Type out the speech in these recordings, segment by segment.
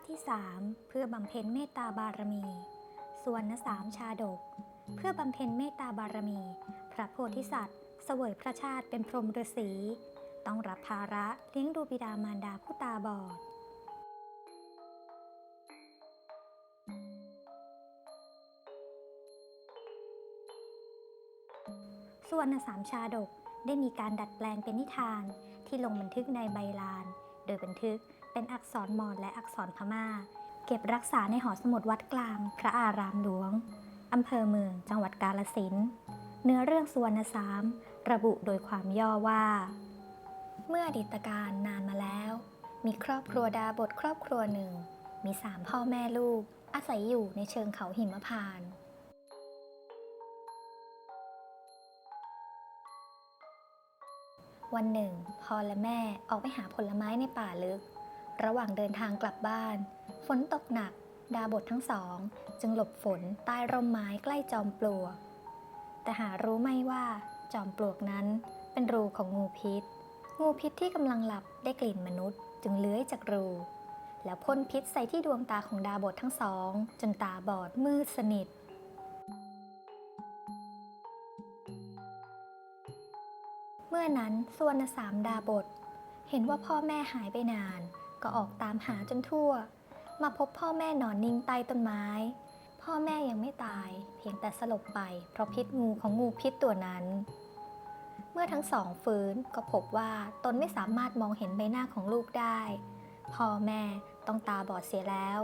ติที่สามเพื่อบำเพ็ญเมตตาบารมี ส่วนสามชาดก เพื่อบำเพ็ญเมตตาบารมี พระโพธิสัตว์ เสวยพระชาติเป็นพรหมฤาษีต้องรับภาระเลี้ยงดูบิดามารดาผู้ตาบอดส่วนสามชาดกได้มีการดัดแปลงเป็นนิทานที่ลงบันทึกในใบลาน ดยบันทึก เป็นอักษรมอญและอักษรพม่า เก็บรักษาในหอสมุดวัดกลาง พระอารามหลวงอำเภอเมือง จังหวัดกาลสินเนื้อเรื่องสุวรรณสามระบุโดยความย่อว่า เมื่ออดีตการนานมาแล้ว มีครอบครัวดาบทครอบครัวหนึ่ง มีสามพ่อแม่ลูก อาศัยอยู่ในเชิงเขาหิมพานต์ วันหนึ่งพ่อและแม่ออกไปหาผลไม้ในป่าลึก ระหว่างเดินทางกลับบ้าน ฝนตกหนัก ดาบททั้งสอง จึงหลบฝนใต้ร่มไม้ใกล้จอมปลวก แต่หารู้ไม่ว่าจอมปลวกนั้นเป็นรูของงูพิษ งูพิษที่กำลังหลับได้กลิ่นมนุษย์ จึงเลื้อยจากรู แล้วพ่นพิษใส่ที่ดวงตาของดาบททั้งสอง จนตาบอดมืดสนิท เมื่อนั้นส่วนสามดาบท เห็นว่าพ่อแม่หายไปนาน ก็ออกตามหาจนทั่ว มาพบพ่อแม่นอนนิ่งใต้ต้นไม้ พ่อแม่ยังไม่ตาย เพียงแต่สลบไป เพราะพิษงูของงูพิษตัวนั้น เมื่อทั้งสองฟื้นก็พบว่าตนไม่สามารถมองเห็นใบหน้าของลูกได้ พ่อแม่ต้องตาบอดเสียแล้ว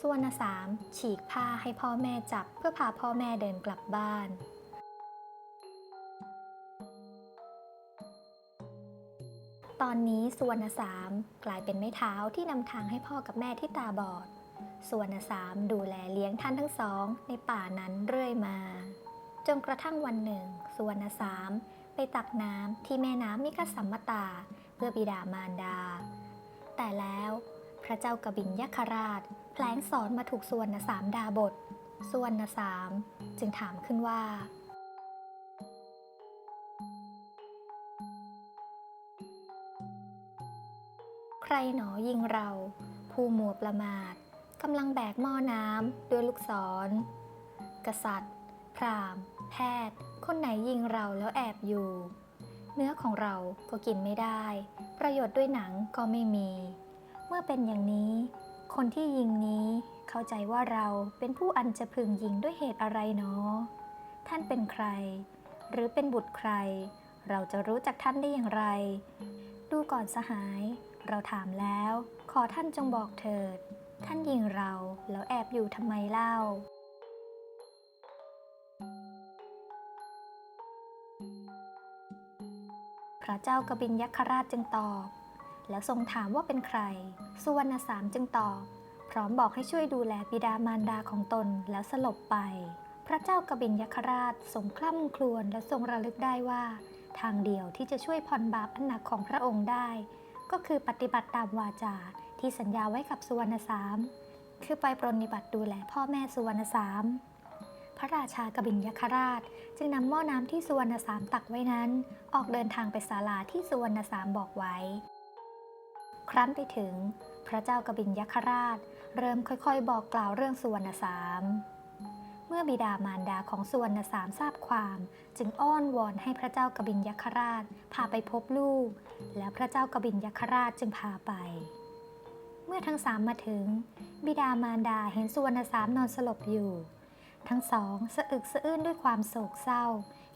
ส่วนสามฉีกผ้าให้พ่อแม่จับเพื่อพาพ่อแม่เดินกลับบ้าน อนนี้สุวรรณสามกลายเป็นไม้เท้าที่นำทางให้พ่อกับแม่ที่ตาบอด สุวรรณสามดูแลเลี้ยงท่านทั้งสอง ในป่านั้นเรื่อยมา จนกระทั่งวันหนึ่ง สุวรรณสามไปตักน้ำที่แม่น้ำมิกสัมมตา เพื่อบิดามารดา แต่แล้วพระเจ้ากบินยคราช แผลงสอนมาถูกสุวรรณสามดาบท สุวรรณสามจึงถามขึ้นว่า รหนอยิงเรา ผู้มัวประมาทกำลังแบกหม้อน้ำด้วยลูกศร กษัตริย์ พราหมณ์ แพทย์ คนไหนยิงเราแล้วแอบอยู่ เนื้อของเราก็กินไม่ได้ ประโยชน์ด้วยหนังก็ไม่มี เมื่อเป็นอย่างนี้ คนที่ยิงนี้เข้าใจว่าเราเป็นผู้อันจะพึงยิงด้วยเหตุอะไรเนาะท่านเป็นใคร หรือเป็นบุตรใคร เราจะรู้จักท่านได้อย่างไร ดูก่อนสหาย เราถามแล้ว ขอท่านจงบอกเถิด ท่านยิงเราแล้วแอบอยู่ทำไมเล่า พระเจ้ากบินยักษราชจึงตอบ แล้วทรงถามว่าเป็นใคร สุวรรณสามจึงตอบ พร้อมบอกให้ช่วยดูแลบิดามารดาของตนแล้วสลบไป พระเจ้ากบินยักษราชทรงคล่ำครวญและทรงระลึกได้ว่า ทางเดียวที่จะช่วยผ่อนบาปอันหนักของพระองค์ได้ ก็คือปฏิบัติตามวาจาที่สัญญาไว้กับสุวรรณสาม คือไปปรนนิบัติดูแลพ่อแม่สุวรรณสาม พระราชากบินยคราช จึงนำหม้อน้ำที่สุวรรณสามตักไว้นั้น ออกเดินทางไปศาลาที่สุวรรณสามบอกไว้ ครั้นไปถึง พระเจ้ากบินยคราช เริ่มค่อยๆ บอกกล่าวเรื่องสุวรรณสาม มื่อบิดามารดาของสุวรรณสามทราบความ จึงอ้อนวอนให้พระเจ้ากบินยคราชพาไปพบลูก แล้วพระเจ้ากบินยคราชจึงพาไป เมื่อทั้งสามมาถึง บิดามารดาเห็นสุวรรณสามนอนสลบอยู่ ทั้งสองสะอึกสะอื้นด้วยความโศกเศร้า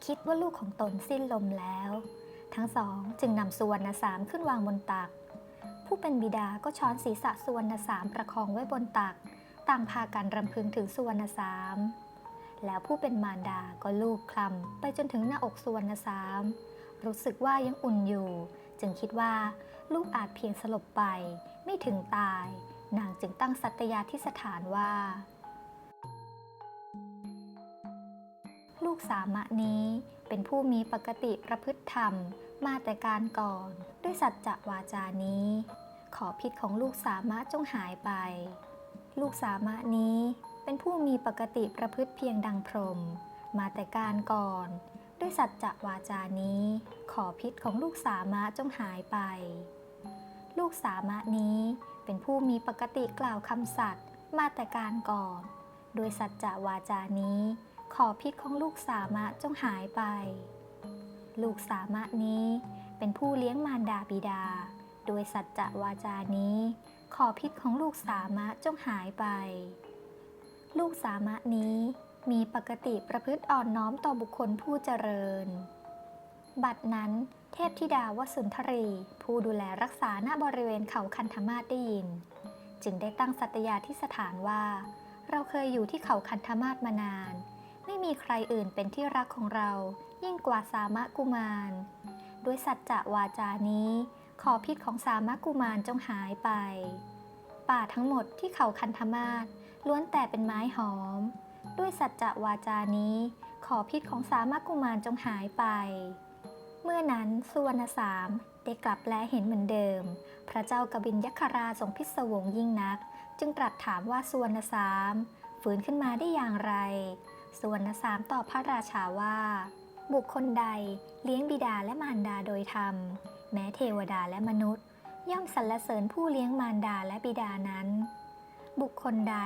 คิดว่าลูกของตนสิ้นลมแล้ว ทั้งสองจึงนำสุวรรณสามขึ้นวางบนตัก ผู้เป็นบิดาก็ช้อนศีรษะสุวรรณสามประคองไว้บนตักต่างพากันรำพึงถึงสุวรรณสาม แล้วผู้เป็นมารดาก็ลูบคลำไปจนถึงหน้าอกสุวรรณสาม รู้สึกว่ายังอุ่นอยู่ จึงคิดว่าลูกอาจเพียงสลบไป ไม่ถึงตาย นางจึงตั้งสัตยาธิสถานว่า ลูกสามะนี้เป็นผู้มีปกติประพฤติธรรม มาแต่การก่อน ด้วยสัจจะวาจานี้ ขอพิษของลูกสามะจงหายไป ลูกสามะนี้ เป็นผู้มีปกติประพฤติเพียงดังพรหมมาแต่การก่อน ด้วยสัจจะวาจานี้ ขอพิษของลูกสามะจงหายไป ลูกสามะนี้เป็นผู้มีปกติกล่าวคำสัตย์มาแต่การก่อนโดยสัจจะวาจานี้ ขอพิษของลูกสามะจงหายไป ลูกสามะนี้ เป็นผู้เลี้ยงมารดาบิดา โดยสัจจะวาจานี้ ขอพิษของลูกสามะจงหายไป ลูกสามะนี้มีปกติประพฤติอ่อนน้อมต่อบุคคลผู้เจริญ บัดนั้นเทพธิดาวสุนทรี ผู้ดูแลรักษาณบริเวณเขาคันธมาศได้ยิน จึงได้ตั้งสัตยาที่สถานว่า เราเคยอยู่ที่เขาคันธมาศมานาน ไม่มีใครอื่นเป็นที่รักของเรา ยิ่งกว่าสามะกุมาร ด้วยสัจจะวาจานี้ ขอพิษของสามะกุมารจงหายไป ป่าทั้งหมดที่เขาคันธมาศ ล้วนแต่เป็นไม้หอม ด้วยสัจจะวาจานี้ ขอพิษของสามะกุมารจงหายไป เมื่อนั้นสุวรรณสามได้กลับและเห็นเหมือนเดิม พระเจ้ากบินยักษราทรงพิศวงยิ่งนัก จึงตรัสถามว่าสุวรรณสามฝืนขึ้นมาได้อย่างไรสุวรรณสามตอบพระราชาว่า บุคคลใดเลี้ยงบิดาและมารดาโดยธรรม แม้เทวดาและมนุษย์ ย่อมสรรเสริญผู้เลี้ยงมารดาและบิดานั้น บุคคลใด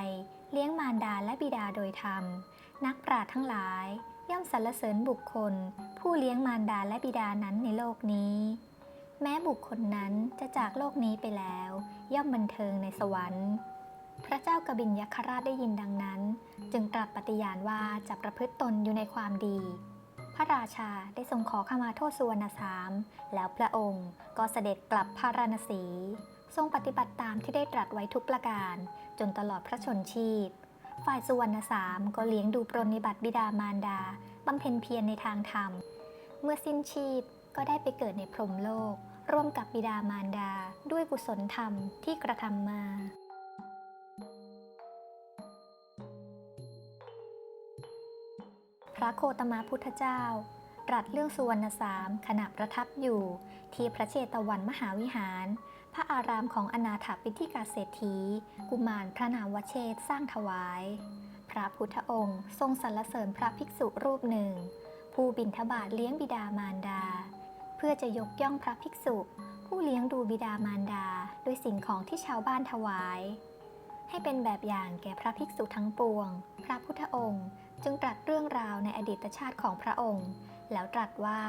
เลี้ยงมารดาและบิดาโดยธรรม นักปราชญ์ทั้งหลาย ย่อมสรรเสริญบุคคล ผู้เลี้ยงมารดาและบิดานั้นในโลกนี้ แม้บุคคลนั้นจะจากโลกนี้ไปแล้ว ย่อมบันเทิงในสวรรค์ พระเจ้ากบินยักษราชได้ยินดังนั้น จึงตรัสปฏิญาณว่าจะประพฤติตนอยู่ในความดี พระราชาได้ทรงขอขมาโทษสุวรรณสาม แล้วพระองค์ก็เสด็จกลับพาราณสีทรงปฏิบัติตามที่ได้ตรัสไว้ทุกประการ จนตลอดพระชนชีพ ฝ่ายสุวรรณสามก็เลี้ยงดูปรนนิบัติบิดามารดาบำเพ็ญเพียรในทางธรรม เมื่อสิ้นชีพก็ได้ไปเกิดในพรหมโลก ร่วมกับบิดามารดาด้วยกุศลธรรมที่กระทำมาพระโคตมาพุทธเจ้าตรัสเรื่องสุวรรณสามขณะประทับอยู่ที่พระเชตวันมหาวิหาร พระอารามของอนาถปิฎกาเศรษฐี กุมารพระนามวเชษสร้างถวาย พระพุทธองค์ ทรงสรรเสริญพระภิกษุรูปหนึ่ง ผู้บิณฑบาตเลี้ยงบิดามารดา เพื่อจะยกย่องพระภิกษุ ผู้เลี้ยงดูบิดามารดาด้วยสิ่งของที่ชาวบ้านถวาย ให้เป็นแบบอย่างแก่พระภิกษุทั้งปวง พระพุทธองค์จึงตรัสเรื่องราวในอดีตชาติของพระองค์ แล้วตรัสว่า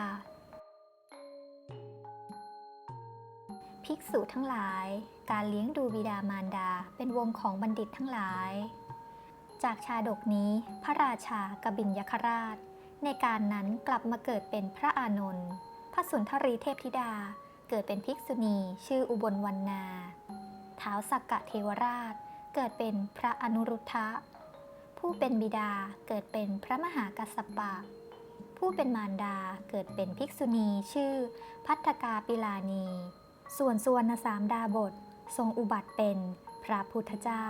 ภิกษุทั้งหลาย การเลี้ยงดูบิดามารดาเป็นวงของบัณฑิตทั้งหลาย จากชาดกนี้พระราชากบินยคราช ในการนั้นกลับมาเกิดเป็นพระอานนท์พระสุนทรีเทพธิดาเกิดเป็นภิกษุณีชื่ออุบลวรรณาท้าวสักกะเทวราช เกิดเป็นพระอนุรุทธะ ผู้เป็นบิดาเกิดเป็นพระมหากัสสปะ ผู้เป็นมารดาเกิดเป็นภิกษุณีชื่อพัทธกาปิลานี ส่วนสุวรรณสามดาบททรงอุบัติเป็นพระพุทธเจ้า